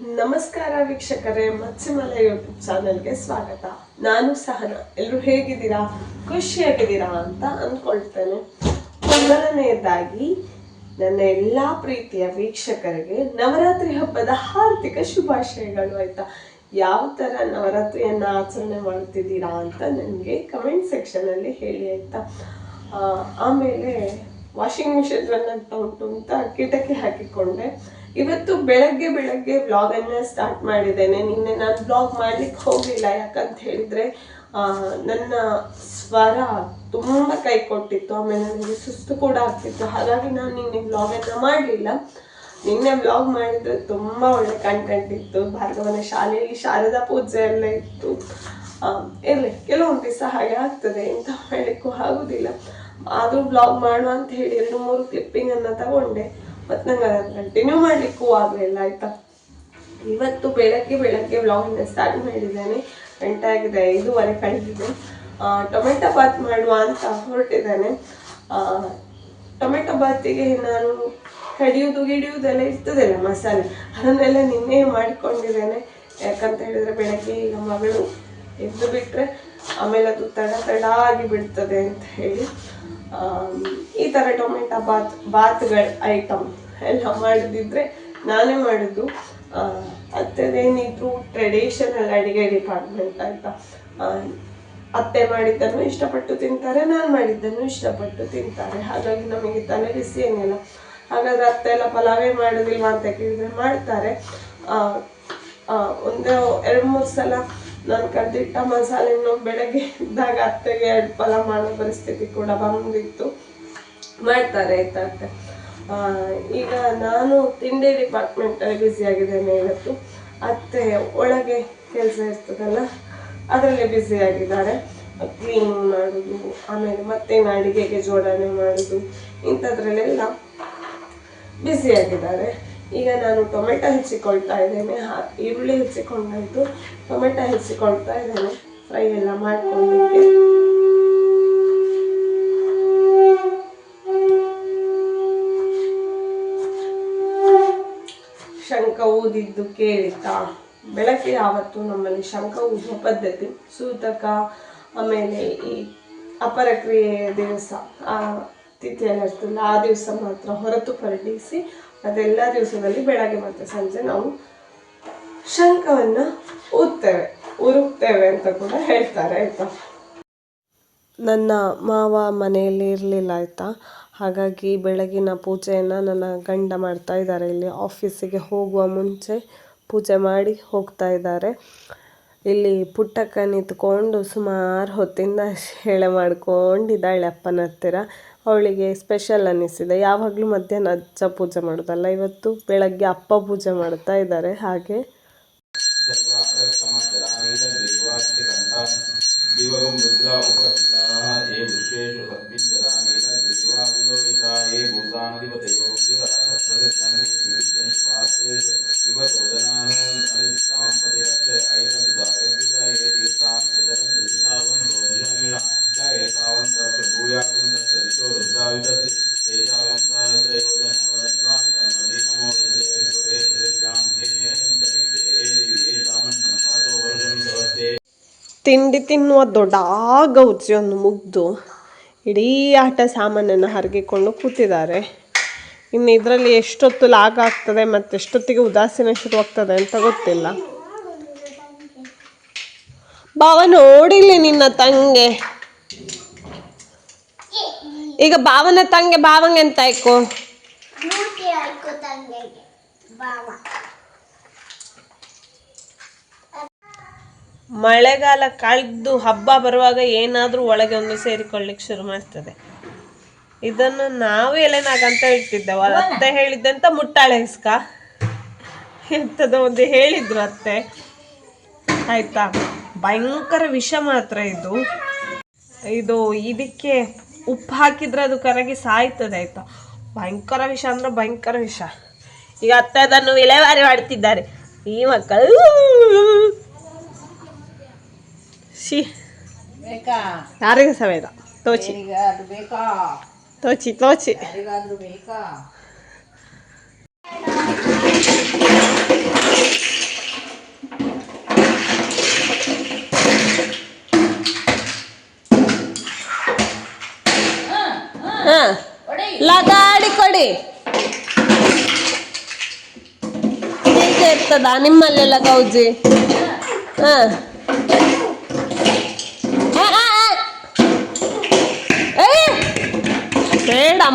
ನಮಸ್ಕಾರ ವೀಕ್ಷಕರೇ ಮತ್ಸ್ಯಮಲ ಯೂಟ್ಯೂಬ್ ಚಾನೆಲ್ಗೆ ಸ್ವಾಗತ. ನಾನು ಸಹನ. ಎಲ್ಲರೂ ಹೇಗಿದ್ದೀರಾ? ಖುಷಿಯಾಗಿದ್ದೀರಾ ಅಂತ ಅಂದ್ಕೊಳ್ತೇನೆ. ಮೊದಲನೆಯದಾಗಿ, ನನ್ನ ಎಲ್ಲಾ ಪ್ರೀತಿಯ ವೀಕ್ಷಕರಿಗೆ ನವರಾತ್ರಿ ಹಬ್ಬದ ಹಾರ್ದಿಕ ಶುಭಾಶಯಗಳು, ಆಯ್ತಾ? ಯಾವ ಥರ ನವರಾತ್ರಿಯನ್ನ ಆಚರಣೆ ಮಾಡುತ್ತಿದ್ದೀರಾ ಅಂತ ನನಗೆ ಕಮೆಂಟ್ ಸೆಕ್ಷನ್ ಅಲ್ಲಿ ಹೇಳಿ, ಆಯ್ತಾ? ಆಮೇಲೆ ವಾಷಿಂಗ್ ಮಿಷಿನ್ ರನ್ ಉಂಟು ಅಂತ ಕಿಟಕಿ ಹಾಕಿಕೊಂಡೆ. ಇವತ್ತು ಬೆಳಗ್ಗೆ ಬೆಳಗ್ಗೆ ವ್ಲಾಗ್ ಅನ್ನ ಸ್ಟಾರ್ಟ್ ಮಾಡಿದ್ದೇನೆ. ನಿನ್ನೆ ನಾನು ವ್ಲಾಗ್ ಮಾಡ್ಲಿಕ್ಕೆ ಹೋಗಲಿಲ್ಲ. ಯಾಕಂತ ಹೇಳಿದ್ರೆ ನನ್ನ ಸ್ವರ ತುಂಬ ಕೈ ಕೊಟ್ಟಿತ್ತು. ಆಮೇಲೆ ನನಗೆ ಸುಸ್ತು ಕೂಡ ಆಗ್ತಿತ್ತು. ಹಾಗಾಗಿ ನಾನು ನಿನ್ನೆ ವ್ಲಾಗ್ ಅನ್ನ ಮಾಡಲಿಲ್ಲ. ನಿನ್ನೆ ವ್ಲಾಗ್ ಮಾಡಿದ್ರೆ ತುಂಬ ಒಳ್ಳೆ ಕಂಟೆಂಟ್ ಇತ್ತು. ಭಾರ್ಗವನ ಶಾಲೆಯಲ್ಲಿ ಶಾರದಾ ಪೂಜೆ ಎಲ್ಲ ಇತ್ತು. ಇರಲಿ, ಕೆಲವೊಂದು ದಿವಸ ಹಾಗೆ ಆಗ್ತದೆ. ಎಂತ ಮಾಡಲಿಕ್ಕೂ ಆಗುದಿಲ್ಲ. ಆದರೂ ಬ್ಲಾಗ್ ಮಾಡುವ ಅಂತ ಹೇಳಿ ಎರಡು ಮೂರು ಕ್ಲಿಪ್ಪಿಂಗ್ ಅನ್ನ ತಗೊಂಡೆ. ಮತ್ತೆ ನಂಗೆ ಅದನ್ನು ಕಂಟಿನ್ಯೂ ಮಾಡಲಿಕ್ಕೂ ಆಗಲಿಲ್ಲ ಆಯ್ತಾ? ಇವತ್ತು ಬೆಳಗ್ಗೆ ಬೆಳಗ್ಗೆ ವ್ಲಾಗಿಂದ ಸ್ಟಾರ್ಟ್ ಮಾಡಿದ್ದೇನೆ. ಗಂಟೆ ಆಗಿದೆ, ಐದೂವರೆ ಕಳೆದಿದೆ. ಟೊಮೆಟೊ ಬಾತ್ ಮಾಡುವ ಅಂತ ಹೊರಟಿದ್ದೇನೆ. ಟೊಮೆಟೊ ಬಾತಿಗೆ ನಾನು ಕಡಿಯುವುದು ಗಿಡಿಯುವುದೆಲ್ಲ ಇರ್ತದಲ್ಲ ಮಸಾಲೆ, ಅದನ್ನೆಲ್ಲ ನಿನ್ನೆ ಮಾಡಿಕೊಂಡಿದ್ದೇನೆ. ಯಾಕಂತ ಹೇಳಿದ್ರೆ ಬೆಳಗ್ಗೆ ಈಗ ಮಗಳು ಎದ್ದು ಬಿಟ್ರೆ ಆಮೇಲೆ ಅದು ತಡ ತಡ ಆಗಿ ಬಿಡ್ತದೆ ಅಂತ ಹೇಳಿ. ಈ ಥರ ಟೊಮೆಟೊ ಬಾತ್, ಬಾತ್ಗಳ ಐಟಮ್ ಎಲ್ಲ ಮಾಡಿದ್ರೆ ನಾನೇ ಮಾಡೋದು. ಅತ್ತದೇನಿದ್ರು ಟ್ರೆಡಿಷನಲ್ ಅಡುಗೆ ಡಿಪಾರ್ಟ್ಮೆಂಟ್ ಅಂತ. ಅತ್ತೆ ಮಾಡಿದ್ದನ್ನು ಇಷ್ಟಪಟ್ಟು ತಿಂತಾರೆ, ನಾನು ಮಾಡಿದ್ದನ್ನು ಇಷ್ಟಪಟ್ಟು ತಿಂತಾರೆ. ಹಾಗಾಗಿ ನಮಗೆ ತಲೆ ಬಿಸಿ ಏನಿಲ್ಲ. ಹಾಗಾದ್ರೆ ಅತ್ತೆ ಎಲ್ಲ ಪಲಾವೇ ಮಾಡೋದಿಲ್ವಾ ಅಂತ ಕೇಳಿದ್ರೆ ಮಾಡ್ತಾರೆ. ಒಂದು ಎರಡು ಮೂರು ಸಲ ನಾನು ಕದ್ದಿಟ್ಟ ಮಸಾಲೆಯನ್ನು ಬೆಳಗ್ಗೆ ಇದ್ದಾಗ ಅತ್ತೆಗೆ ಎರಡು ಫಲ ಮಾಡೋ ಪರಿಸ್ಥಿತಿ ಕೂಡ ಬಂದಿತ್ತು. ಮಾಡ್ತಾರೆ ಆಯ್ತಾ ಅತ್ತೆ? ಈಗ ನಾನು ತಿಂಡಿ ಡಿಪಾರ್ಟ್ಮೆಂಟ್ ಅಲ್ಲಿ ಬ್ಯುಸಿ ಆಗಿದ್ದೇನೆ ಇವತ್ತು. ಅತ್ತೆ ಒಳಗೆ ಕೆಲಸ ಇರ್ತದಲ್ಲ, ಅದರಲ್ಲಿ ಬ್ಯುಸಿ ಆಗಿದ್ದಾರೆ. ಕ್ಲೀನ್ ಮಾಡುದು, ಆಮೇಲೆ ಮತ್ತೇನು ಅಡುಗೆಗೆ ಜೋಡಣೆ ಮಾಡುದು, ಇಂಥದ್ರಲ್ಲೆಲ್ಲ ಬ್ಯುಸಿ ಆಗಿದ್ದಾರೆ. ಈಗ ನಾನು ಟೊಮೆಟೊ ಹೆಚ್ಚಿಕೊಳ್ತಾ ಇದ್ದೇನೆ. ಈರುಳ್ಳಿ ಹೆಚ್ಚಿಕೊಂಡಾಯಿತು. ಟೊಮೆಟೊ ಹೆಚ್ಚಿಕೊಳ್ತಾ ಇದ್ದೇನೆ. ಫ್ರೈ ಎಲ್ಲ ಮಾಡ್ಕೊಂಡಿದ್ದೆ. ಶಂಖ ಊದಿದ್ದು ಕೇಳಿತಾ ಬೆಳಗ್ಗೆ ಯಾವತ್ತು ನಮ್ಮಲ್ಲಿ ಶಂಖ ಊದುವ ಪದ್ಧತಿ? ಸೂತಕ, ಆಮೇಲೆ ಈ ಅಪರ ಕ್ರಿಯೆಯ ದಿವಸ, ಆ ತಿಥಿಯಲ್ಲಿ ಇರ್ತಲ್ಲ ಆ ದಿವಸ ಮಾತ್ರ ಹೊರತುಪಡಿಸಿ ಅದೆಲ್ಲ ದಿವಸದಲ್ಲಿ ಬೆಳಗ್ಗೆ ಮತ್ತು ಸಂಜೆ ನಾವು ಶಂಖವನ್ನು ಊದ್ತೇವೆ, ಉರುಕ್ತೇವೆ ಅಂತ ಕೂಡ ಹೇಳ್ತಾರೆ, ಆಯಿತಾ? ನನ್ನ ಮಾವ ಮನೆಯಲ್ಲಿ ಇರಲಿಲ್ಲ, ಆಯಿತಾ? ಹಾಗಾಗಿ ಬೆಳಗಿನ ಪೂಜೆಯನ್ನು ನನ್ನ ಗಂಡ ಮಾಡ್ತಾ ಇದ್ದಾರೆ. ಇಲ್ಲಿ ಆಫೀಸಿಗೆ ಹೋಗುವ ಮುಂಚೆ ಪೂಜೆ ಮಾಡಿ ಹೋಗ್ತಾ ಇದ್ದಾರೆ. ಇಲ್ಲಿ ಪುಟ್ಟಕ್ಕ ನಿಂತ್ಕೊಂಡು ಸುಮಾರು ಹೊತ್ತಿಂದ ಹೇಳೆ ಮಾಡ್ಕೊಂಡಿದ್ದಾಳೆ ಅಪ್ಪನ ಹತ್ತಿರ ಅವಳಿಗೆ ಸ್ಪೆಷಲ್ ಅನ್ನಿಸಿದೆ. ಯಾವಾಗಲೂ ಮಧ್ಯಾಹ್ನ ಅಜ್ಜ ಪೂಜೆ ಮಾಡೋದಲ್ಲ, ಇವತ್ತು ಬೆಳಗ್ಗೆ ಅಪ್ಪ ಪೂಜೆ ಮಾಡ್ತಾ ಇದ್ದಾರೆ. ಹಾಗೆ दिवगं रुद्रा उपस्थिताः ये वृषेषु सद्भिञ्जरा नीलग्रीवाविलोहिता ये भूतानधिपतयो शिवरासप्रतिजन्ये विविद्यन्ति पात्रेषु विवतोदनानां पतिरक्ष ऐरब्दायोगिताये तीर्थां प्रचरन्ति दिशावन्तो निशमीणा च एतावन्तस्य भूयागुन्तस्य दिशो रुद्राविदस्ति तेजावन्तास्त्रयोजनवदन्वा तन्मति रुद्रे ತಿಂಡಿ ತಿನ್ನುವ ದೊಡ್ಡ ಗೌಜಿಯನ್ನು ಮುಗ್ದು ಇಡೀ ಆಟ ಸಾಮಾನನ್ನು ಹರಗಿಕೊಂಡು ಕೂತಿದ್ದಾರೆ. ಇನ್ನು ಇದರಲ್ಲಿ ಎಷ್ಟೊತ್ತು ಲಾಗ್ ಆಗ್ತದೆ ಮತ್ತು ಎಷ್ಟೊತ್ತಿಗೆ ಉದಾಸೀನ ಶುರುವಾಗ್ತದೆ ಅಂತ ಗೊತ್ತಿಲ್ಲ. ಬಾವ ನೋಡಿಲಿ ನಿನ್ನ ತಂಗೆ. ಈಗ ಬಾವನ ತಂಗೆ ಬಾವಂಗೆ ಅಂತ ಆಯ್ಕು ಮೂತಿ ಆಯ್ತು ತಂದೆಗೆ ಬಾವ ಮಳೆಗಾಲ ಕಳೆದು ಹಬ್ಬ ಬರುವಾಗ ಏನಾದರೂ ಒಳಗೆ ಒಂದು ಸೇರಿಕೊಳ್ಳಿಕ್ಕೆ ಶುರು ಮಾಡ್ತದೆ. ಇದನ್ನು ನಾವು ಎಲೆನಾಗಂತ ಹೇಳ್ತಿದ್ದೆವು ಅತ್ತೆ ಹೇಳಿದ್ದಂತ ಮುಟ್ಟಾಳೆ ಇಸ್ಕ ಎಂಥದೋ ಒಂದು ಹೇಳಿದ್ರು ಅತ್ತೆ. ಆಯ್ತಾ? ಭಯಂಕರ ವಿಷ ಮಾತ್ರ ಇದು. ಇದು ಇದಕ್ಕೆ ಉಪ್ಪು ಹಾಕಿದ್ರೆ ಅದು ಕರಗಿ ಸಾಯ್ತದೆ ಆಯ್ತಾ? ಭಯಂಕರ ವಿಷ ಅಂದ್ರೆ ಭಯಂಕರ ವಿಷ. ಈಗ ಅತ್ತೆ ಅದನ್ನು ವಿಲೇವಾರಿ ಮಾಡ್ತಿದ್ದಾರೆ. ಈ ಮಕ್ಕಳು ಸಿ ಯಾರಿಗೂ ಸಮೇತ. ತೋಚಿ ತೋಚಿ ತೋಚಿ ಲಗಾಡಿ ಕೊಡಿ. ಇರ್ತದ ನಿಮ್ಮಲ್ಲೆಲ್ಲ ಗೌಜಿ? ಹಾ.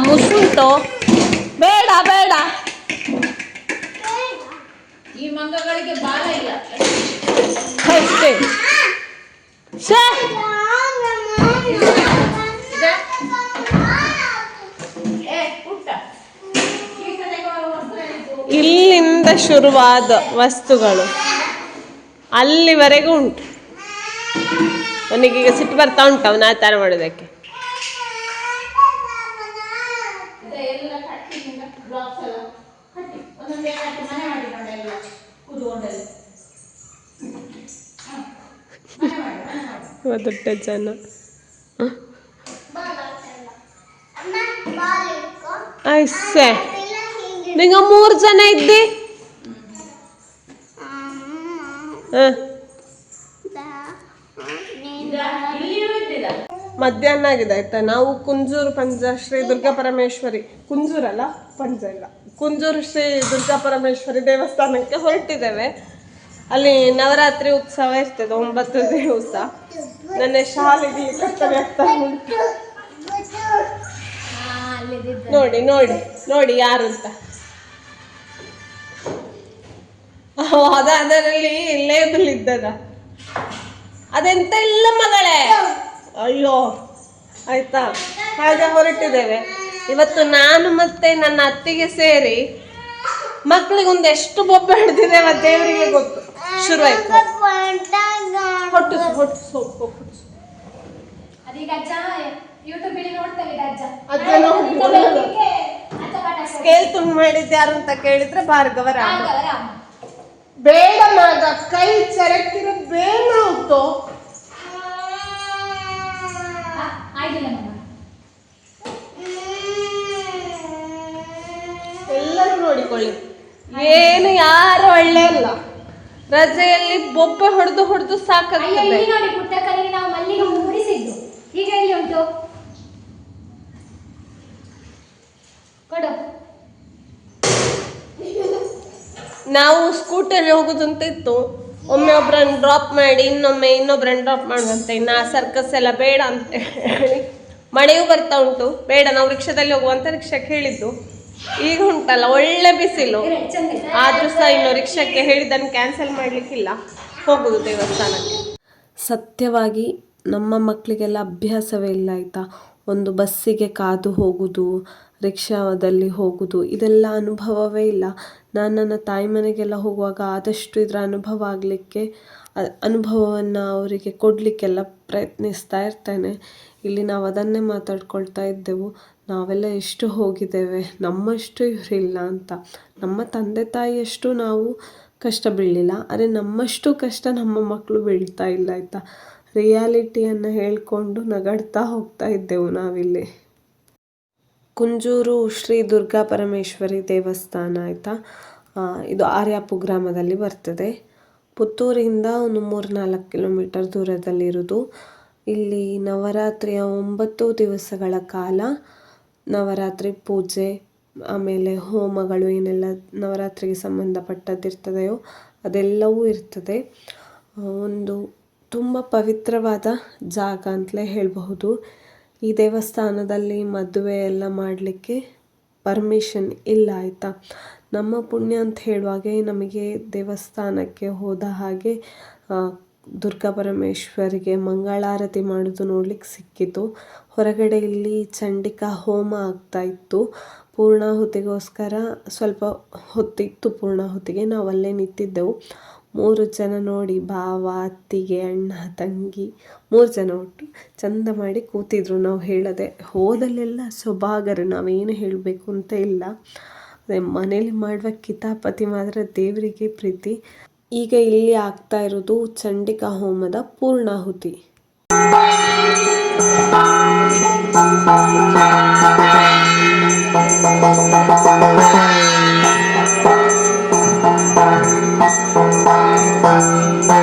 ಮುಸುಂಟು ಬೇಡ ಬೇಡ. ಈ ಮಂಗಗಳಿಗೆ ಬಾಲ ಇಲ್ಲ. ಅಷ್ಟೇ. ಇಲ್ಲಿಂದ ಶುರುವಾದ ವಸ್ತುಗಳು. ಅಲ್ಲಿವರೆಗೂ ಉಂಟು. ಅವನಿಗೀಗ ಸಿಟ್ಟು ಬರ್ತಾ ಉಂಟು ಅವನ ಆ ಥರ ಮಾಡೋದಕ್ಕೆ ಇದೆ ಎಲ್ಲ ಕಟ್ಟಿ ಬ್ಲಾಕ್ಸ್ ಎಲ್ಲ ಕಟ್ಟಿ ಒಂದೊಂದೇ ಕಟ್ಟಿ ಮನೆ ಮಾಡಿ ನೋಡಿ ಎಲ್ಲ ಕೂತ್ಕೊಂಡಲ್ಲಿ ಹ. ಮನೆ ಮಾಡಿ ಮನೆ ಮಾಡಿ ದೊಡ್ಡ ಜನ ಐಸೆ ನಿಂಗ ಮೂರು ಜನ ಇದ್ದಿ ಮಧ್ಯಾಹ್ನ ಆಗಿದೆ, ಆಯ್ತಾ? ನಾವು ಕುಂಜೂರು ಪಂಜ ಶ್ರೀ ದುರ್ಗಾ ಪರಮೇಶ್ವರಿ. ಕುಂಜೂರಲ್ಲ? ಪಂಜ ಇಲ್ಲ. ಕುಂಜೂರು ಶ್ರೀ ದುರ್ಗಾ ಪರಮೇಶ್ವರಿ ದೇವಸ್ಥಾನಕ್ಕೆ ಹೊರಟಿದ್ದೇವೆ. ಅಲ್ಲಿ ನವರಾತ್ರಿ ಉತ್ಸವ ಇರ್ತದೆ, ಒಂಬತ್ತು ದಿವಸ. ನನ್ನ ಶಾಲೆಗೆ ಕರ್ತವ್ಯ ನೋಡಿ ನೋಡಿ ನೋಡಿ ಯಾರು ಅಂತ. ಅದರಲ್ಲಿ ಲೇಬಲ್ ಇದ್ದದ. ಅದೆಂತ ಇಲ್ಲ ಮಗಳೇ? ಅಯ್ಯೋ ಆಯ್ತಾ? ಹಾಗೆ ಹೊರಟಿದ್ದೇವೆ. ಇವತ್ತು ನಾನು ಮತ್ತೆ ನನ್ನ ಅತ್ತಿಗೆ ಸೇರಿ ಮಕ್ಕಳಿಗೊಂದು ಎಷ್ಟು ಬೊಬ್ಬೆ ಹಿಡ್ದಿದ್ದೇವೆ ದೇವರಿಗೆ ಗೊತ್ತು. ಶುರುವಾಯ್ತು. ಹೊಟ್ಟು ಹೊಟ್ಟು ಸ್ಕೇಲ್ ತುಂಬ ಮಾಡಿದ್ದು ಯಾರು ಅಂತ ಕೇಳಿದ್ರೆ ಭಾರ್ಗವರ. ಬೇಡ ಮಾದ ಕೈ ಚರಕ್ಕಿರೋ ಬೇಡ ಉಂಟು. ಆ, ಆಗಿಲ್ಲ ಮಮ್ಮ ಎಲ್ಲರೂ ನೋಡಿಕೊಳ್ಳಿ. ಏನು ಯಾರು ಒಳ್ಳೆ ಇಲ್ಲ ರಜೆಯಲ್ಲಿ ಬೊಬ್ಬೆ ಹೊಡೆದು ಹೊಡೆದು ಸಾಕಾಗ್ತದೆ. ಇಲ್ಲಿ ನೋಡಿ ಪುಟ್ಟಕ್ಕನಿಗೆ ನಾವು ಮಲ್ಲಿಗೆ ಮುಡಿಸಿದ್ದು ಈಗ ಎಲ್ಲಿ ಉಂಟು? ಕೊಡು. ನಾವು ಸ್ಕೂಟರ್ ಹೋಗುದಂತ ಇತ್ತು. ಒಮ್ಮೆ ಒಬ್ರನ್ನ ಡ್ರಾಪ್ ಮಾಡಿ, ಇನ್ನೊಮ್ಮೆ ಇನ್ನೊಬ್ರನ್ನ ಡ್ರಾಪ್ ಮಾಡುವಂತೆ. ಇನ್ನು ಆ ಸರ್ಕಸ್ ಎಲ್ಲ ಬೇಡ ಅಂತ ಹೇಳಿ ಮಳೆಯೂ ಬರ್ತಾ ಉಂಟು. ಬೇಡ, ನಾವು ರಿಕ್ಷಾದಲ್ಲಿ ಹೋಗುವಂತ ರಿಕ್ಷಾಕ್ಕೆ ಹೇಳಿದ್ದು ಈಗ ಉಂಟಲ್ಲ, ಒಳ್ಳೆ ಬಿಸಿಲು. ಆದ್ರೂ ಸಹ ಇನ್ನು ರಿಕ್ಷಾಕ್ಕೆ ಹೇಳಿದ್ದನ್ನು ಕ್ಯಾನ್ಸಲ್ ಮಾಡಲಿಕ್ಕಿಲ್ಲ. ಹೋಗುದು ದೇವಸ್ಥಾನಕ್ಕೆ. ಸತ್ಯವಾಗಿ ನಮ್ಮ ಮಕ್ಕಳಿಗೆಲ್ಲ ಅಭ್ಯಾಸವೇ ಇಲ್ಲ ಆಯಿತಾ. ಒಂದು ಬಸ್ಸಿಗೆ ಕಾದು ಹೋಗುದು ರಿಕ್ಷಾದಲ್ಲಿ ಹೋಗುವುದು ಇದೆಲ್ಲ ಅನುಭವವೇ ಇಲ್ಲ. ನಾನು ನನ್ನ ತಾಯಿ ಮನೆಗೆಲ್ಲ ಹೋಗುವಾಗ ಆದಷ್ಟು ಇದರ ಅನುಭವ ಆಗಲಿಕ್ಕೆ ಅನುಭವವನ್ನು ಅವರಿಗೆ ಕೊಡಲಿಕ್ಕೆಲ್ಲ ಪ್ರಯತ್ನಿಸ್ತಾ ಇರ್ತೇನೆ. ಇಲ್ಲಿ ನಾವು ಅದನ್ನೇ ಮಾತಾಡ್ಕೊಳ್ತಾ ಇದ್ದೆವು. ನಾವೆಲ್ಲ ಎಷ್ಟು ಹೋಗಿದ್ದೇವೆ, ನಮ್ಮಷ್ಟು ಇವರಿಲ್ಲ ಅಂತ. ನಮ್ಮ ತಂದೆ ತಾಯಿಯಷ್ಟು ನಾವು ಕಷ್ಟ ಬೀಳಲಿಲ್ಲ, ಆದರೆ ನಮ್ಮಷ್ಟು ಕಷ್ಟ ನಮ್ಮ ಮಕ್ಕಳು ಬೀಳ್ತಾ ಇಲ್ಲ ಆಯಿತಾ. ರಿಯಾಲಿಟಿಯನ್ನು ಹೇಳಿಕೊಂಡು ನಗಾಡ್ತಾ ಹೋಗ್ತಾ ಇದ್ದೆವು ನಾವಿಲ್ಲಿ. ಕುಂಜೂರು ಶ್ರೀ ದುರ್ಗಾ ಪರಮೇಶ್ವರಿ ದೇವಸ್ಥಾನ ಆಯಿತಾ? ಇದು ಆರ್ಯಾಪು ಗ್ರಾಮದಲ್ಲಿ ಬರ್ತದೆ. ಪುತ್ತೂರಿಂದ ಒಂದು ಮೂರು ನಾಲ್ಕು ಕಿಲೋಮೀಟರ್ ದೂರದಲ್ಲಿರೋದು. ಇಲ್ಲಿ ನವರಾತ್ರಿಯ ಒಂಬತ್ತು ದಿವಸಗಳ ಕಾಲ ನವರಾತ್ರಿ ಪೂಜೆ, ಆಮೇಲೆ ಹೋಮಗಳು ಏನೆಲ್ಲ ನವರಾತ್ರಿಗೆ ಸಂಬಂಧಪಟ್ಟದ್ದಿರ್ತದೆಯೋ ಅದೆಲ್ಲವೂ ಇರ್ತದೆ. ಒಂದು ತುಂಬ ಪವಿತ್ರವಾದ ಜಾಗ ಅಂತಲೇ ಹೇಳಬಹುದು. ಈ ದೇವಸ್ಥಾನದಲ್ಲಿ ಮದುವೆ ಎಲ್ಲ ಮಾಡಲಿಕ್ಕೆ ಪರ್ಮಿಷನ್ ಇಲ್ಲ, ಆಯಿತಾ? ನಮ್ಮ ಪುಣ್ಯ ಅಂತ ಹೇಳುವಾಗೆ ನಮಗೆ ದೇವಸ್ಥಾನಕ್ಕೆ ಹೋದ ಹಾಗೆ ದುರ್ಗಾ ಪರಮೇಶ್ವರಿಗೆ ಮಂಗಳಾರತಿ ಮಾಡೋದು ನೋಡ್ಲಿಕ್ಕೆ ಸಿಕ್ಕಿತು. ಹೊರಗಡೆ ಇಲ್ಲಿ ಚಂಡಿಕಾ ಹೋಮ ಆಗ್ತಾ ಇತ್ತು. ಪೂರ್ಣಾಹುತಿಗೋಸ್ಕರ ಸ್ವಲ್ಪ ಹೊತ್ತಿತ್ತು, ಪೂರ್ಣಾಹುತಿಗೆ. ನಾವು ಅಲ್ಲೇ ನಿಂತಿದ್ದೆವು. ಮೂರು ಜನ ನೋಡಿ ಭಾವ, ಅತ್ತಿಗೆ, ಅಣ್ಣ, ತಂಗಿ ಮೂರು ಜನ ಒಟ್ಟು ಚಂದ ಮಾಡಿ ಕೂತಿದ್ರು. ನಾವು ಹೇಳದೆ ಹೋದಲ್ಲೆಲ್ಲ ಸೊಬಾಗರು. ನಾವೇನು ಹೇಳಬೇಕು ಅಂತ ಇಲ್ಲ. ಅದೇ ಮನೇಲಿ ಮಾಡುವ ಕಿತಾಪತಿ ಮಾತ್ರ ದೇವರಿಗೆ ಪ್ರೀತಿ. ಈಗ ಇಲ್ಲಿ ಆಗ್ತಾ ಇರೋದು ಚಂಡಿಕಾ ಹೋಮದ ಪೂರ್ಣಾಹುತಿ. Música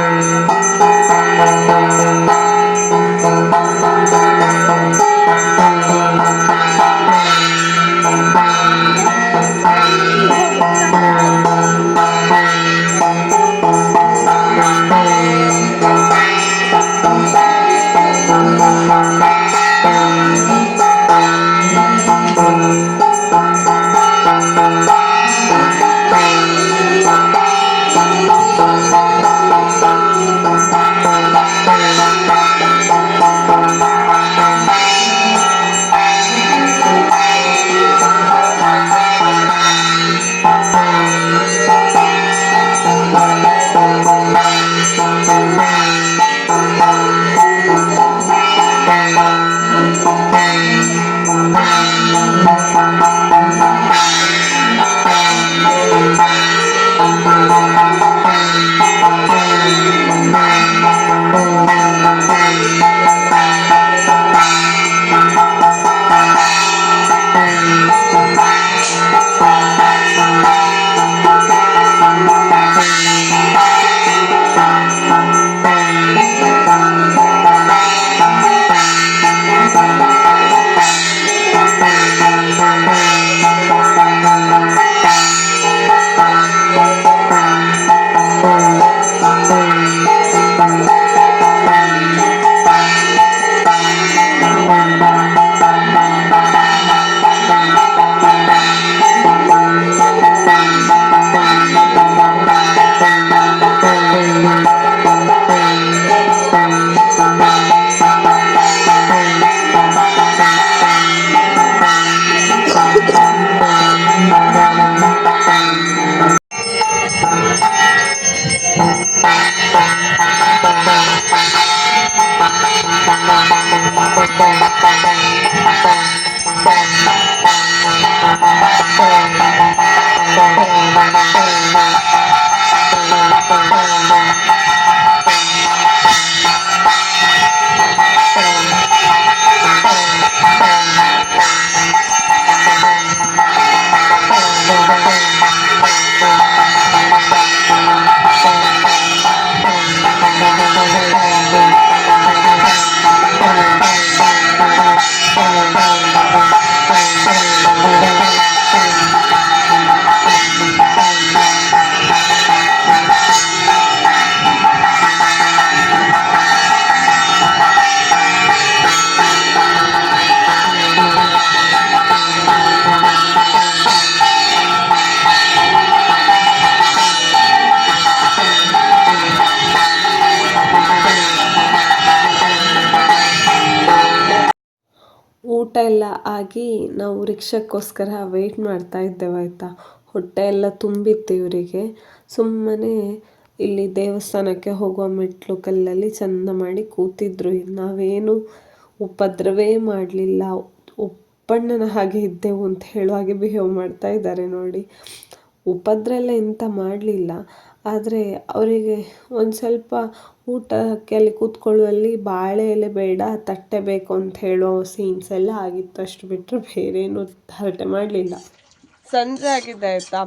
ನಾವು ರಿಕ್ಷಕ್ಕೋಸ್ಕರ ವೆಯ್ಟ್ ಮಾಡ್ತಾ ಇದ್ದೇವೆ, ಆಯಿತಾ? ಹೊಟ್ಟೆ ಎಲ್ಲ ತುಂಬಿತ್ತು ಇವರಿಗೆ. ಸುಮ್ಮನೆ ಇಲ್ಲಿ ದೇವಸ್ಥಾನಕ್ಕೆ ಹೋಗುವ ಮೆಟ್ಲು ಕಲ್ಲಲ್ಲಿ ಚಂದ ಮಾಡಿ ಕೂತಿದ್ರು. ನಾವೇನು ಉಪದ್ರವೇ ಮಾಡಲಿಲ್ಲ. ಉಪ್ಪಣ್ಣನ ಹಾಗೆ ಇದ್ದೆವು ಅಂತ ಹೇಳುವ ಹಾಗೆ ಬಿಹೇವ್ ಮಾಡ್ತಾ ಇದ್ದಾರೆ ನೋಡಿ. ಉಪದ್ರ ಎಲ್ಲ ಎಂಥ ಮಾಡಲಿಲ್ಲ. ಆದರೆ ಅವರಿಗೆ ಒಂದು ಸ್ವಲ್ಪ ಊಟಕ್ಕೆ ಅಲ್ಲಿ ಕೂತ್ಕೊಳ್ಳುವಲ್ಲಿ ಬಾಳೆ ಎಲೆ ಬೇಡ, ತಟ್ಟೆ ಬೇಕು ಅಂತ ಹೇಳೋ ಸೀನ್ಸ್ ಎಲ್ಲ ಆಗಿತ್ತು. ಅಷ್ಟು ಬಿಟ್ಟರೆ ಬೇರೆ ಏನು ಹರಟೆ ಮಾಡಲಿಲ್ಲ. ಸಂಜೆ ಆಗಿದೆ ಆಯಿತಾ?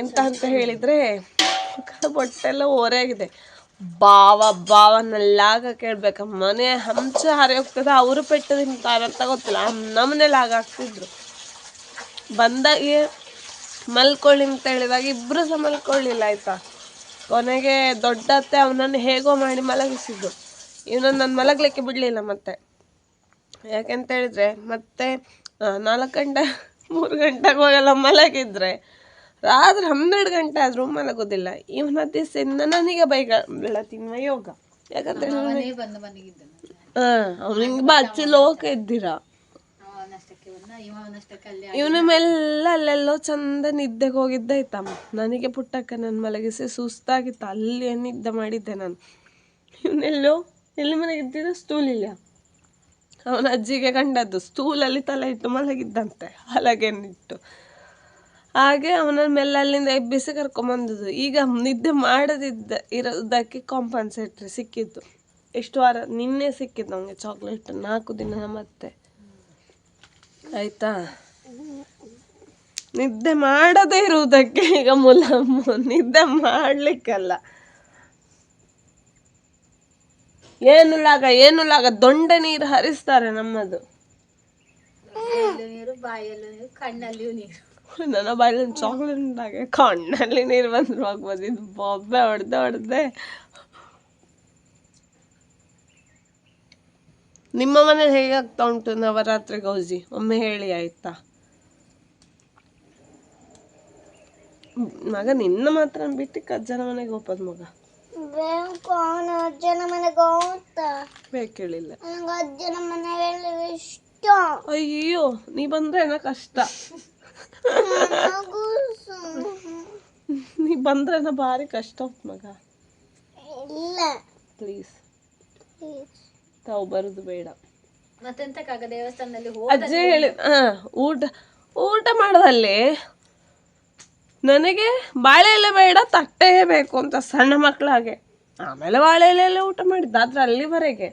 ಎಂತ ಅಂತ ಹೇಳಿದರೆ ಹೊಟ್ಟೆಲ್ಲ ಓರೆಯಾಗಿದೆ ಬಾವ ನಲ್ಲಾಗ ಕೇಳ್ಬೇಕು. ಮನೆ ಹಂಚ ಹರಿ ಹೋಗ್ತದೆ ಅವರು ಪೆಟ್ಟು ತಿಂತಾರಂತ ಗೊತ್ತಿಲ್ಲ. ನಮ್ಮನೆಲ್ಲ ಹಾಗಾಗ್ತಿದ್ರು. ಬಂದಾಗೆ ಮಲ್ಕೊಳ್ಳಿ ಅಂತ ಹೇಳಿದಾಗ ಇಬ್ಬರು ಸಹ ಮಲ್ಕೊಳ್ಳಿಲ್ಲ ಆಯ್ತಾ? ಕೊನೆಗೆ ದೊಡ್ಡತ್ತೆ ಅವನನ್ನು ಹೇಗೋ ಮಾಡಿ ಮಲಗಿಸಿದ್ದು. ಇವನನ್ನು ನಾನು ಮಲಗಲಿಕ್ಕೆ ಬಿಡಲಿಲ್ಲ ಮತ್ತೆ. ಯಾಕೆಂತ ಹೇಳಿದ್ರೆ ಮತ್ತೆ ನಾಲ್ಕು ಗಂಟೆ ಮೂರು ಗಂಟೆಗೆ ಹೋಗೆಲ್ಲ ಮಲಗಿದ್ರೆ ರಾತ್ರಿ ಹನ್ನೆರಡು ಗಂಟೆ ಆದರೂ ಮಲಗೋದಿಲ್ಲ. ಇವನ ದಿವಸದಿಂದ ನನಗೆ ಬೈಗ ತಿನ್ನುವ ಯೋಗ. ಯಾಕಂತ ಹೇಳಿದ್ರೆ ಹಾಂ ಅವನಿಗೆ ಬಚ್ಚಿ ಲೋಕ ಇದ್ದೀರಾ ಅವನಷ್ಟಕ್ಕೆ ಬಂದ ಇವನಷ್ಟಕ್ಕೆ ಅಲ್ಲಿ ಇವನ ಮೆಲ್ಲ ಅಲ್ಲೆಲ್ಲೋ ಚಂದ ನಿದ್ದೆಗೆ ಹೋಗಿದ್ದಾಯ್ತಮ್ಮ ನನಗೆ ಪುಟ್ಟಕ್ಕ ನನ್ನ ಮಲಗಿಸಿ ಸುಸ್ತಾಗಿತ್ತು. ಅಲ್ಲಿ ನಿದ್ದೆ ಮಾಡಿದ್ದೆ ನಾನು. ಇವನೆಲ್ಲೋ ಎಲ್ಲಿ ಮಲಗಿದ್ದಿದ್ದ ಸ್ಟೂಲ್ ಇಲ್ಲ ಅವನ ಅಜ್ಜಿಗೆ ಕಂಡದ್ದು ಸ್ಟೂಲಲ್ಲಿ ತಲೆ ಇಟ್ಟು ಮಲಗಿದ್ದಂತೆ. ಹಲಗೆನಿಟ್ಟು ಹಾಗೆ ಅವನ ಮೆಲ್ಲ ಅಲ್ಲಿಂದ ಎಬ್ಬಿಸಿ ಕರ್ಕೊಂಬಂದದ್ದು. ಈಗ ನಿದ್ದೆ ಮಾಡದಿದ್ದ ಇರೋದಕ್ಕೆ ಕಾಂಪನ್ಸೇಟ್ರಿ ಸಿಕ್ಕಿದ್ದು. ಎಷ್ಟು ವಾರ ನಿನ್ನೆ ಸಿಕ್ಕಿದ್ದು ಅವನಿಗೆ ಚಾಕ್ಲೇಟ್ ನಾಲ್ಕು ದಿನ ಮತ್ತೆ. ಆಯ್ತಾ? ನಿದ್ದೆ ಮಾಡದೇ ಇರುವುದಕ್ಕೆ ಈಗ ಮುಲ ನಿದ್ದೆ ಮಾಡ್ಲಿಕ್ಕಲ್ಲ. ಏನು ಲಾಗ ಏನು ಲಾಗ? ದೊಂಡ ನೀರು ಹರಿಸ್ತಾರೆ ನಮ್ಮದು. ನನ್ನ ಬಾಯಲ್ಲಿ ಚಾಕ್ಲೇಟ್ ಕಣ್ಣಲ್ಲಿ ನೀರು ಬಂದ್ರು ಆಗ್ಬೋದು. ಇದು ಬೊಬ್ಬೆ ಹೊಡೆದೆ ಹೊಡೆದೆ. ನಿಮ್ಮ ಮನೇಲಿ ಹೇಗಾಗ್ತಾ ಉಂಟು ನವರಾತ್ರಿ ಗೌಜಿ? ಒಮ್ಮೆ ಹೇಳಿ ಆಯ್ತಾ? ಮಗ ನಿನ್ನ ಮಾತ್ರ ಬಿಟ್ಟು ಅಜ್ಜನ ಮನೆಗೆ ಹೋಗೋದು ಮಗ. ಅಜ್ಜನ ಮನೆಗೆ ಹೋಗ್ತಾ ಬೇಕೇಳಿಲ್ಲ ಅಜ್ಜನ ಮನೆ ಇಷ್ಟ. ಅಯ್ಯೋ ನೀ ಬಂದ್ರೆ ಏನೋ ಕಷ್ಟ. ನೀ ಬಂದ್ರೆ ಬಾರಿ ಭಾರಿ ಕಷ್ಟ ಮಗ. ಇಲ್ಲ. ಪ್ಲೀಸ್ ತಾವು ಬರುದು ಬೇಡ. ಮತ್ತೆಂತಕ್ಕಾಗ ದೇವಸ್ಥಾನದಲ್ಲಿ ಹೋದ ಅಜ್ಜಿ ಹೇಳಿ ಹಾ ಊಟ ಊಟ ಮಾಡೋದಲ್ಲಿ ನನಗೆ ಬಾಳೆ ಎಲೆ ಬೇಡ ತಟ್ಟೆ ಬೇಕು ಅಂತ ಸಣ್ಣ ಮಕ್ಕಳಾಗೆ ಆಮೇಲೆ ಬಾಳೆ ಎಲೆಯಲ್ಲೇ ಊಟ ಮಾಡಿದ್ದು ಆದ್ರೆ ಅಲ್ಲಿವರೆಗೆ.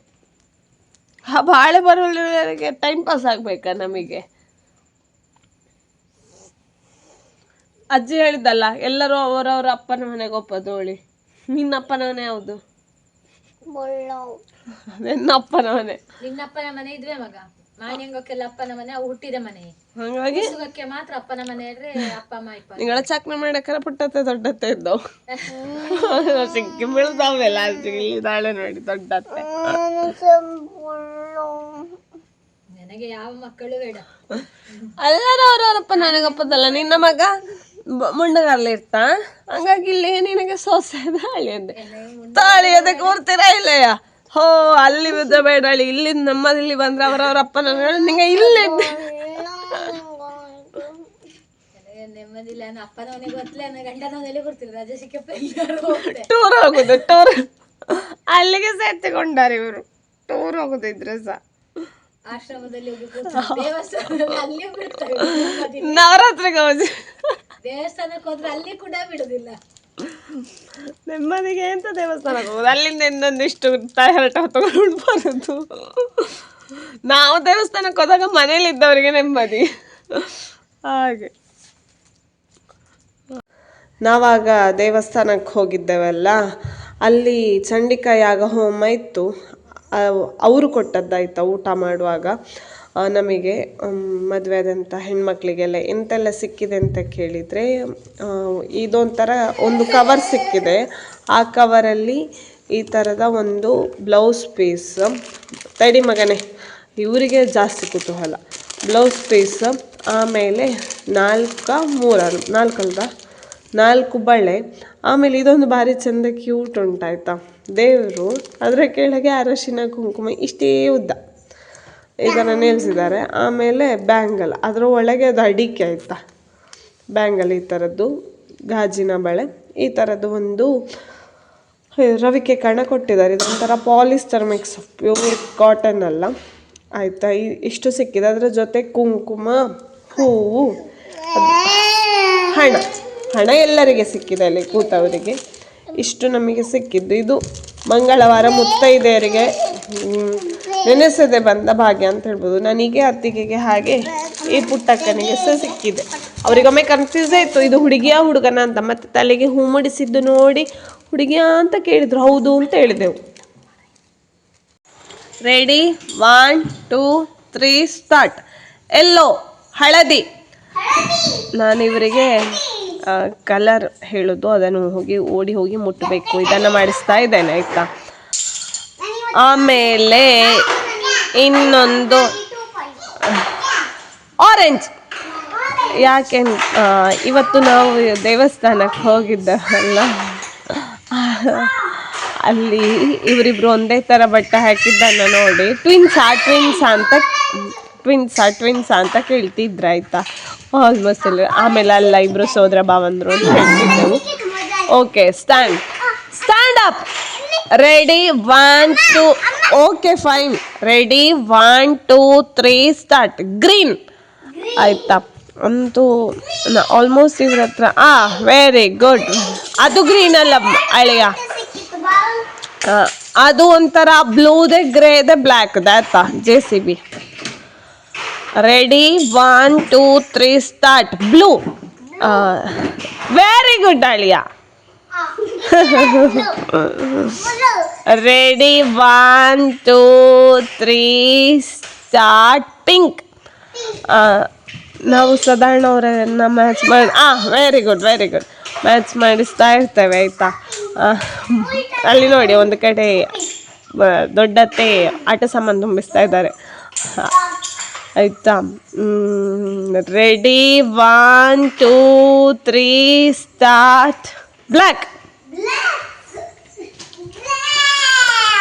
ಆ ಬಾಳೆ ಬರೋವರೆಗೆ ಟೈಮ್ ಪಾಸ್ ಆಗ್ಬೇಕಾ ನಮಗೆ? ಅಜ್ಜಿ ಹೇಳಿದ್ದಲ್ಲ ಎಲ್ಲರೂ ಅವರವರ ಅಪ್ಪನ ಮನೆಗೆ ಒಪ್ಪದೋಳಿ ನಿನ್ನ ಅಪ್ಪನ ಮನೆ ಯಾವುದು ನನ್ನ ಅಪ್ಪನ ಮನೆ. ನಿನ್ನಪ್ಪನ ಮನೆ ಇದ್ವೇ ಮಗ. ಮಾನ್ಯಂಗಕ್ಕೆಲ್ಲ ಅಪ್ಪನ ಮನೆ ಅವು ಹುಟ್ಟಿದ ಮನೆ. ಹಾಗಾಗಿ ಸುಗಕ್ಕೆ ಮಾತ್ರ ಅಪ್ಪನ ಮನೆ ಇದ್ರೆ ಅಪ್ಪ ಅಮ್ಮ ಇಪ್ಪ. ನಿಗಳ ಚಕ್ನ ಮಾಡಕ್ಕರ ಪುಟ್ಟತ್ತೆ ದೊಡ್ಡತ್ತೆ ಇದ್ದವು. ಸಿಕ್ಕಿ ಬೀಳ್ತಾವೆ ಇಲ್ಲಿ ದಾಳೆ ನೋಡಿ ದೊಡ್ಡತ್ತೆ. ನನಗೆ ಯಾವ ಮಕ್ಕಳು ಬೇಡ. ಅಲ್ಲಾರು ಅವ್ರವರಪ್ಪ ನನಗಪ್ಪದಲ್ಲ ನಿನ್ನ ಮಗ ಮುಂಡಗಾರ್ಲಿ ಇರ್ತಾ? ಹಂಗಾಗಿ ಇಲ್ಲಿ ನಿನಗೆ ಸೊಸೆ ತಾಳಿ ಅಂದೆ ತಾಳಿ ಅದಕ್ಕೆ ಬರ್ತೀರಾ ಇಲ್ಲಯ್ಯ? ಹೋ ಅಲ್ಲಿ ಬಿದ್ದ ಬೇಡಳಿ ಇಲ್ಲಿ ನಮ್ಮಲ್ಲಿ ಬಂದ್ರೆ ಅವರವ್ರ ಅಪ್ಪನ ನಿಂಗೆ ಇಲ್ಲೇ ಟೂರ್ ಹೋಗುದು ಟೂರ್ ಅಲ್ಲಿಗೆ ಸೇರ್ತಿಕೊಂಡಾರೆ ಇವರು. ಟೂರ್ ಹೋಗುದಿದ್ರೆ ಸಹ ಆಶ್ರಮದಲ್ಲಿ ಹೋಗಿ ದೇವಸ್ಥಾನಕ್ಕೆ ಹೋದ್ರೆ ಅಲ್ಲಿ ಕೂಡ ಬಿಡುದಿಲ್ಲ. ನೆಮ್ಮದಿಗೆ ಅಂತ ದೇವಸ್ಥಾನಕ್ಕೆ ಹೋಗೋದು ಅಲ್ಲಿಂದ ಇನ್ನೊಂದಿಷ್ಟು ಟಯರ್ಟ್ ತಗೊಂಡು ಬರೋದು ನಾವು ದೇವಸ್ಥಾನಕ್ಕೆ ಹೋದಾಗ ಮನೇಲಿ ಇದ್ದವರಿಗೆ ನೆಮ್ಮದಿ. ಹಾಗೆ. ನಾವಾಗ ದೇವಸ್ಥಾನಕ್ಕೆ ಹೋಗಿದ್ದೇವಲ್ಲ, ಅಲ್ಲಿ ಚಂಡಿಕಾ ಯಾಗ ಹೋಮ ಇತ್ತು. ಅವರು ಕೊಟ್ಟದ್ದಾಯ್ತಾ ಊಟ ಮಾಡುವಾಗ? ನಮಗೆ ಮದುವೆ ಆದಂಥ ಹೆಣ್ಮಕ್ಳಿಗೆಲ್ಲ ಎಂತೆಲ್ಲ ಸಿಕ್ಕಿದೆ ಅಂತ ಕೇಳಿದರೆ ಇದೊಂಥರ ಒಂದು ಕವರ್ ಸಿಕ್ಕಿದೆ. ಆ ಕವರಲ್ಲಿ ಈ ಥರದ ಒಂದು ಬ್ಲೌಸ್ ಪೀಸ್ ತಡಿ ಮಗನೇ, ಇವರಿಗೆ ಜಾಸ್ತಿ ಕುತೂಹಲ. ಬ್ಲೌಸ್ ಪೀಸ್ ಆಮೇಲೆ ನಾಲ್ಕ, ಮೂರ ನಾಲ್ಕಲ್ದ ನಾಲ್ಕು ಬಳೆ. ಆಮೇಲೆ ಇದೊಂದು ಭಾರಿ ಚಂದ ಕ್ಯೂಟ್ ಉಂಟಾಯ್ತಾ? ದೇವರು, ಅದರ ಕೆಳಗೆ ಅರಶಿನ, ಕುಂಕುಮ, ಇಷ್ಟೇ ಉದ್ದ. ಇದನ್ನು ನಿಲ್ಲಿಸಿದ್ದಾರೆ ಆಮೇಲೆ ಬ್ಯಾಂಗಲ್ ಅದರ ಒಳಗೆ ಅದು ಅಡಿಕೆ ಆಯಿತಾ? ಬ್ಯಾಂಗಲ್ ಈ ಥರದ್ದು ಗಾಜಿನ ಬಳೆ. ಈ ಥರದ್ದು ಒಂದು ರವಿಕೆ ಕಣ ಕೊಟ್ಟಿದ್ದಾರೆ. ಇದೊಂಥರ ಪಾಲಿಸ್ಟರ್ ಮಿಕ್ಸ್ ಪ್ಯೂರ್ ಕಾಟನ್ ಅಲ್ಲ. ಆಯಿತಾ? ಇಷ್ಟು ಸಿಕ್ಕಿದೆ. ಅದರ ಜೊತೆ ಕುಂಕುಮ, ಹೂವು ಹಣ. ಹಣ ಎಲ್ಲರಿಗೆ ಸಿಕ್ಕಿದೆ ಅಲ್ಲಿ ಕೂತವರಿಗೆ. ಇಷ್ಟು ನಮಗೆ ಸಿಕ್ಕಿದ್ದು. ಇದು ಮಂಗಳವಾರ ಮುತ್ತೈದೆಯರಿಗೆ ನೆನೆಸದೆ ಬಂದ ಭಾಗ್ಯ ಅಂತ ಹೇಳ್ಬೋದು. ನನಗೆ ಅತ್ತಿಗೆಗೆ ಹಾಗೆ ಈ ಪುಟ್ಟಕ್ಕನಿಗೆ ಸಹ ಸಿಕ್ಕಿದೆ. ಅವರಿಗೊಮ್ಮೆ ಕನ್ಫ್ಯೂಸ್ ಆಯಿತು. ಇದು ಹುಡುಗಿಯ ಹುಡುಗನ ಅಂತ. ಮತ್ತೆ ತಲೆಗೆ ಹೂ ಮುಡಿಸಿದ್ದು ನೋಡಿ ಹುಡುಗಿಯ ಅಂತ ಕೇಳಿದ್ರು. ಹೌದು ಅಂತ ಹೇಳಿದೆವು. Ready one two three start yellow ಹಳದಿ. ನಾನು ಇವರಿಗೆ ಕಲರ್ ಹೇಳೋದು, ಅದನ್ನು ಹೋಗಿ ಓಡಿ ಹೋಗಿ ಮುಟ್ಟಬೇಕು. ಇದನ್ನು ಮಾಡಿಸ್ತಾ ಇದ್ದೇನೆ, ಆಯಿತಾ? ಆಮೇಲೆ ಇನ್ನೊಂದು ಆರೆಂಜ್ ಯಾಕೆ ಇವತ್ತು ನಾವು ದೇವಸ್ಥಾನಕ್ಕೆ ಹೋಗಿದ್ದವಲ್ಲ. ಅಲ್ಲಿ ಇವರಿಬ್ರು ಒಂದೇ ಥರ ಬಟ್ಟೆ ಹಾಕಿದ್ದನ್ನು ನೋಡಿ ಟ್ವಿನ್ಸ್ ಆ ಟ್ವಿನ್ಸ್ ಅಂತ ಟ್ವಿನ್ಸಾ ಟ್ವಿನ್ಸಾ ಅಂತ ಕೇಳ್ತಿದ್ರು, ಆಯ್ತಾ? ಆಲ್ಮೋಸ್ಟ್ ಎಲ್ಲ ಆಮೇಲೆ ಅಲ್ಲ ಇಬ್ರು ಸೋದ್ರ ಬಾವಂದ್ರು ಅಂತ ಹೇಳ್ತಿದ್ದೆವು. Okay stand stand up ready one two okay fine ready one two three start green ಆಯ್ತಾ? ಅಂತೂ ಆಲ್ಮೋಸ್ಟ್ ಇವ್ರ ಹತ್ರ. ಆ ವೆರಿ ಗುಡ್ ಅದು ಗ್ರೀನ್ ಅಲ್ಲ ಅಳೆಯ ಅದು ಒಂಥರ ಬ್ಲೂದೆ ಗ್ರೇದೆ ಬ್ಲ್ಯಾಕ್ದೆ ಆಯ್ತಾ? J C B ready one two three start blue very good ಅಳಿಯ ready one two three start pink ನಾವು ಸಾಧಾರಣ ಅವರನ್ನ ಮ್ಯಾಚ್ ಮಾಡಿ ಆ very good very good match ಮಾಡಿಸ್ತಾ ಇರ್ತೇವೆ ಆಯಿತಾ? ಅಲ್ಲಿ ನೋಡಿ ಒಂದು ಕಡೆ ಬ- ದೊಡ್ಡತ್ತೆ ಆಟ ಸಾಮಾನು ತುಂಬಿಸ್ತಾ ಇದ್ದಾರೆ. ಆ, ಆಯ್ತಾ? Ready one two three start black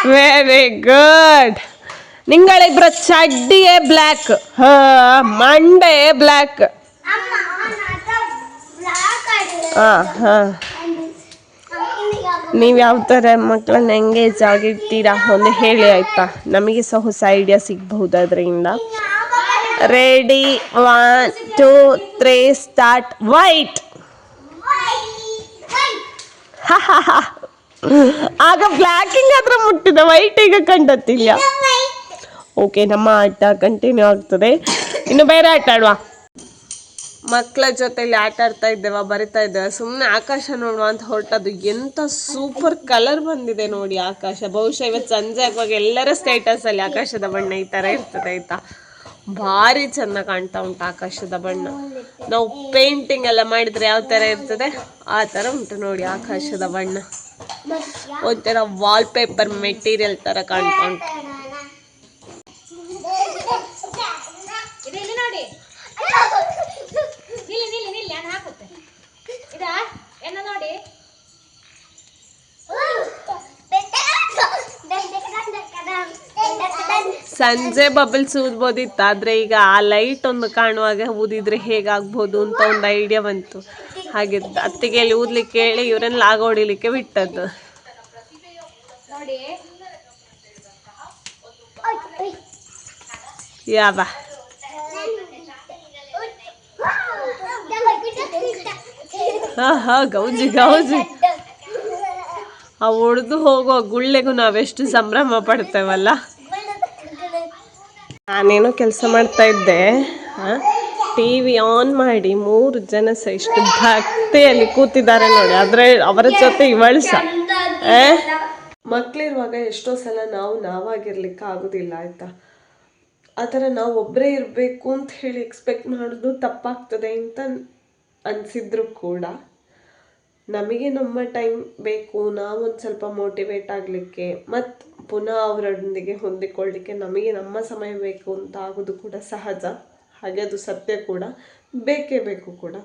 very good ನಿಂಗಳಿಬ್ರ ಚಡ್ಡಿಯೇ ಬ್ಲ್ಯಾಕ್ ಹ ಮಂಡೆ ಬ್ಲ್ಯಾಕ್ ಹಾ ಹಾ. ನೀವು ಯಾವ ಥರ ಮಕ್ಕಳನ್ನ ಎಂಗೇಜ್ ಆಗಿರ್ತೀರಾ? ಒಂದು ಹೇಳಿ ಆಯ್ತಾ. ನಮಗೆ ಸಹ ಹೊಸ ಐಡಿಯಾ ಸಿಗಬಹುದು ಅದರಿಂದ ready one two three start white ಆಗ ಬ್ಲ್ಯಾಕಿಂಗ್ ಹತ್ರ ಮುಟ್ಟಿದ ವೈಟ್ ಈಗ ಕಂಡತ್ತಿಲ್ಲ ಓಕೆ ನಮ್ಮ ಆಟ ಕಂಟಿನ್ಯೂ ಆಗ್ತದೆ. ಇನ್ನು ಬೇರೆ ಆಟ ಆಡುವ. ಮಕ್ಕಳ ಜೊತೆಲಿ ಆಟ ಆಡ್ತಾ ಇದ್ದೇವ, ಬರಿತಾ ಇದ್ದೇವೆ? ಸುಮ್ಮನೆ ಆಕಾಶ ನೋಡುವ ಅಂತ ಹೊರಟದ್ದು. ಎಂತ ಸೂಪರ್ ಕಲರ್ ಬಂದಿದೆ ನೋಡಿ ಆಕಾಶ. ಬಹುಶಃ ಇವತ್ತು ಸಂಜೆ ಆಗುವಾಗ ಎಲ್ಲರ ಸ್ಟೇಟಸ್ ಅಲ್ಲಿ ಆಕಾಶದ ಬಣ್ಣ ಈ ತರ ಇರ್ತದೆ ಆಯ್ತಾ? ಭಾರಿ ಚೆನ್ನ ಕಾಣ್ತಾ ಉಂಟು ಆಕಾಶದ ಬಣ್ಣ. ನಾವು ಪೇಂಟಿಂಗ್ ಎಲ್ಲ ಮಾಡಿದ್ರೆ ಯಾವ ತರ ಇರ್ತದೆ? ಆ ತರ ಉಂಟು ನೋಡಿ ಆಕಾಶದ ಬಣ್ಣ. ಒಂಥರ ವಾಲ್ ಪೇಪರ್ ಮೆಟೀರಿಯಲ್ ತರ ಕಾಣ್ತಾ ಉಂಟು ಇದು ಇಲ್ಲಿ ನೋಡಿ ನಿಲ್ಲಿ ನಿಲ್ಲಿ ನಿಲ್ಲಿ ನಾನು ಹಾಕುತ್ತೆ ಇದಾ ಎನ್ನ ನೋಡಿ ಸಂಜೆ ಬಬಲ್ಸ್ ಊದ್ಬೋದಿತ್ತು ಆದರೆ ಈಗ ಆ ಲೈಟ್ ಒಂದು ಕಾಣುವಾಗ ಊದಿದ್ರೆ ಹೇಗಾಗ್ಬೋದು ಅಂತ ಒಂದು ಐಡಿಯಾ ಬಂತು. ಹಾಗೆ ಅತ್ತಿಗೆಯಲ್ಲಿ ಊದ್ಲಿಕ್ಕೆ ಹೇಳಿ ಇವರನ್ನ ಲಾಗ ಹೊಡಿಲಿಕ್ಕೆ ಬಿಟ್ಟದ್ದು. ಯಾವ ಹಾ ಗೌಜಿ ಗೌಜಿ. ಆ ಒಡೆದು ಹೋಗೋ ಗುಳ್ಳೆಗೂ ನಾವೆಷ್ಟು ಸಂಭ್ರಮ ಪಡ್ತೇವಲ್ಲ. ನಾನೇನೋ ಕೆಲಸ ಮಾಡ್ತಾ ಇದ್ದೆ ಟಿ ವಿ ಆನ್ ಮಾಡಿ ಮೂರು ಜನ ಸಹ ಇಷ್ಟು ಭಕ್ತಿಯಲ್ಲಿ ಕೂತಿದ್ದಾರೆ ನೋಡಿ, ಆದ್ರೆ ಅವರ ಜೊತೆ ಇವಳು ಸಹ? ಮಕ್ಳಿರುವಾಗ ಎಷ್ಟೋ ಸಲ ನಾವು ನಾವಾಗಿರ್ಲಿಕ್ಕೆ ಆಗೋದಿಲ್ಲ, ಆಯ್ತಾ? ಆ ಥರ ನಾವು ಒಬ್ಬರೇ ಇರಬೇಕು ಅಂತ ಹೇಳಿ ಎಕ್ಸ್ಪೆಕ್ಟ್ ಮಾಡೋದು ತಪ್ಪಾಗ್ತದೆ ಅಂತ ಅನ್ಸಿದ್ರು ಕೂಡ. ನಮಗೆ ನಮ್ಮ ಟೈಮ್ ಬೇಕು, ನಾವೊಂದು ಸ್ವಲ್ಪ ಮೋಟಿವೇಟ್ ಆಗಲಿಕ್ಕೆ. ಮತ್ತು ಪುನಃ ಅವರೊಂದಿಗೆ ಹೊಂದಿಕೊಳ್ಳಿಕ್ಕೆ ನಮಗೆ ನಮ್ಮ ಸಮಯ ಬೇಕು ಅಂತ ಆಗೋದು ಕೂಡ ಸಹಜ. ಹಾಗೆ ಅದು ಸತ್ಯ ಕೂಡ. ಬೇಕೇ ಬೇಕು ಕೂಡ.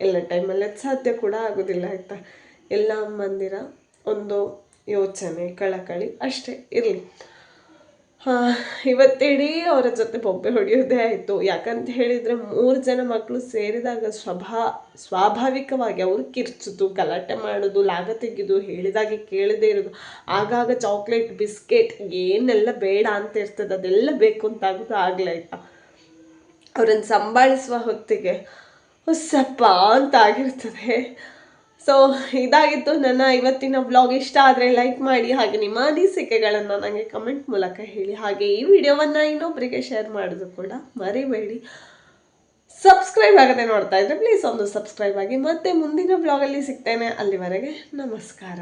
ಎಲ್ಲ ಟೈಮಲ್ಲಿ ಅದು ಸಾಧ್ಯ ಕೂಡ ಆಗೋದಿಲ್ಲ ಆಯಿತಾ? ಎಲ್ಲ ಮಂದಿರ ಒಂದು ಯೋಚನೆ, ಕಳಕಳಿ ಅಷ್ಟೇ ಇರಲಿ. ಇವತ್ತಿಡೀ ಅವರ ಜೊತೆ ಬೊಬ್ಬೆ ಹೊಡೆಯೋದೇ ಆಯಿತು. ಯಾಕಂತ ಹೇಳಿದರೆ ಮೂರು ಜನ ಮಕ್ಕಳು ಸೇರಿದಾಗ ಸ್ವಭಾ, ಸ್ವಾಭಾವಿಕವಾಗಿ ಅವರು ಕಿರ್ಚುದು, ಗಲಾಟೆ ಮಾಡೋದು, ಲಾಗ ತೆಗೆದು, ಹೇಳಿದಾಗೆ ಕೇಳದೇ ಇರೋದು. ಆಗಾಗ ಚಾಕ್ಲೇಟ್, ಬಿಸ್ಕೆಟ್, ಏನೆಲ್ಲ ಬೇಡ ಅಂತ ಇರ್ತದೆ, ಅದೆಲ್ಲ ಬೇಕು ಅಂತ ಆಗೋದು ಆಗಲೇ ಅವ್ರನ್ನ ಅವರನ್ನು ಸಂಭಾಳಿಸುವ ಹೊತ್ತಿಗೆ ಹೊಸಪ್ಪ ಅಂತ ಆಗಿರ್ತದೆ. ಸೊ ಇದಾಗಿತ್ತು ನನ್ನ ಇವತ್ತಿನ ಬ್ಲಾಗ್ ಇಷ್ಟ ಆದರೆ ಲೈಕ್ ಮಾಡಿ ಹಾಗೆ ನಿಮ್ಮ ಅನಿಸಿಕೆಗಳನ್ನು ನನಗೆ ಕಮೆಂಟ್ ಮೂಲಕ ಹೇಳಿ. ಹಾಗೆ ಈ ವಿಡಿಯೋವನ್ನು ಇನ್ನೊಬ್ಬರಿಗೆ ಶೇರ್ ಮಾಡೋದು ಕೂಡ ಮರಿಬೇಡಿ. ಸಬ್ಸ್ಕ್ರೈಬ್ ಆಗದೆ ನೋಡ್ತಾ ಇದ್ರೆ ಪ್ಲೀಸ್ ಒಂದು ಸಬ್ಸ್ಕ್ರೈಬ್ ಆಗಿ. ಮತ್ತೆ ಮುಂದಿನ ಬ್ಲಾಗಲ್ಲಿ ಸಿಗ್ತೇನೆ. ಅಲ್ಲಿವರೆಗೆ ನಮಸ್ಕಾರ.